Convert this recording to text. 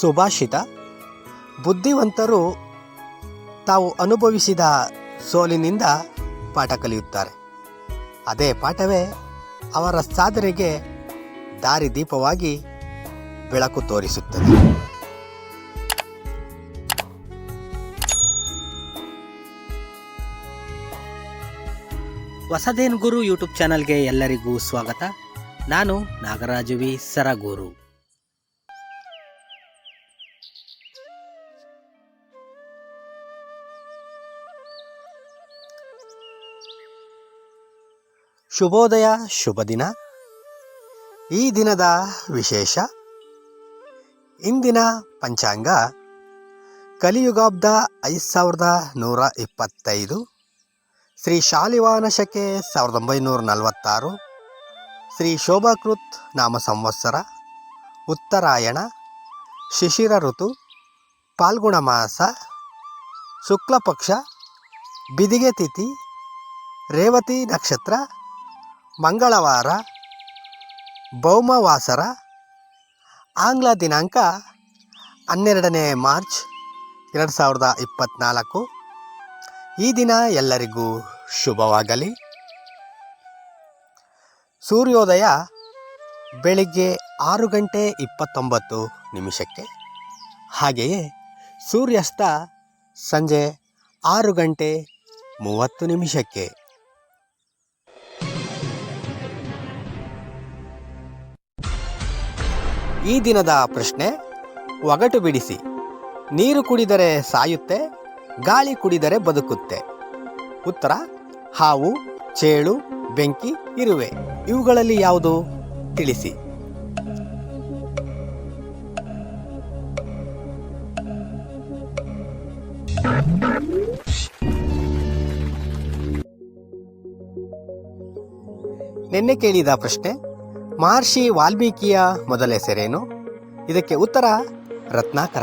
ಸುಭಾಷಿತ. ಬುದ್ಧಿವಂತರು ತಾವು ಅನುಭವಿಸಿದ ಸೋಲಿನಿಂದ ಪಾಠ ಕಲಿಯುತ್ತಾರೆ. ಅದೇ ಪಾಠವೇ ಅವರ ಸಾಧನೆಗೆ ದಾರಿದೀಪವಾಗಿ ಬೆಳಕು ತೋರಿಸುತ್ತದೆ. ಹೊಸದೇನ್ ಗುರು ಯೂಟ್ಯೂಬ್ ಚಾನಲ್ಗೆ ಎಲ್ಲರಿಗೂ ಸ್ವಾಗತ. ನಾನು ನಾಗರಾಜು ವಿ. ಸರಗೂರು. ಶುಭೋದಯ, ಶುಭ ದಿನ. ಈ ದಿನದ ವಿಶೇಷ, ಇಂದಿನ ಪಂಚಾಂಗ, ಕಲಿಯುಗಾಬ್ದ ಐದು ಸಾವಿರದ ನೂರ ಇಪ್ಪತ್ತೈದು, ಶ್ರೀ ಶಾಲಿವಾನ ಶಕೆ ಸಾವಿರದ ಒಂಬೈನೂರ ನಲವತ್ತಾರು, ಶ್ರೀ ಶೋಭಾಕೃತ್ ನಾಮ ಸಂವತ್ಸರ, ಉತ್ತರಾಯಣ, ಶಿಶಿರ ಋತು, ಪಾಲ್ಗುಣ ಮಾಸ, ಶುಕ್ಲಪಕ್ಷ, ಬಿದಿಗೆ ತಿಥಿ, ರೇವತಿ ನಕ್ಷತ್ರ ಮಂಗಳವಾರ, ಭೌಮವಾಸರ, ಆಂಗ್ಲ ದಿನಾಂಕ ಹನ್ನೆರಡನೇ ಮಾರ್ಚ್ ಎರಡು ಸಾವಿರದ ಇಪ್ಪತ್ತ್ನಾಲ್ಕು ಈ ದಿನ ಎಲ್ಲರಿಗೂ ಶುಭವಾಗಲಿ. ಸೂರ್ಯೋದಯ ಬೆಳಿಗ್ಗೆ ಆರು ಗಂಟೆ ಇಪ್ಪತ್ತೊಂಬತ್ತು ನಿಮಿಷಕ್ಕೆ. ಹಾಗೆಯೇ ಸೂರ್ಯಾಸ್ತ ಸಂಜೆ ಆರು ಗಂಟೆ ಮೂವತ್ತು ನಿಮಿಷಕ್ಕೆ. ಈ ದಿನದ ಪ್ರಶ್ನೆ, ಒಗಟು ಬಿಡಿಸಿ. ನೀರು ಕುಡಿದರೆ ಸಾಯುತ್ತೆ, ಗಾಳಿ ಕುಡಿದರೆ ಬದುಕುತ್ತೆ. ಉತ್ತರ, ಹಾವು, ಚೇಳು, ಬೆಂಕಿ, ಇರುವೆ. ಇವುಗಳಲ್ಲಿ ಯಾವುದು? ತಿಳಿಸಿ. ನಿನ್ನೆ ಕೇಳಿದ ಪ್ರಶ್ನೆ ಮಹರ್ಷಿ ವಾಲ್ಮೀಕಿಯ ಮೊದಲ ಹೆಸರೇನು? ಇದಕ್ಕೆ ಉತ್ತರ ರತ್ನಾಕರ.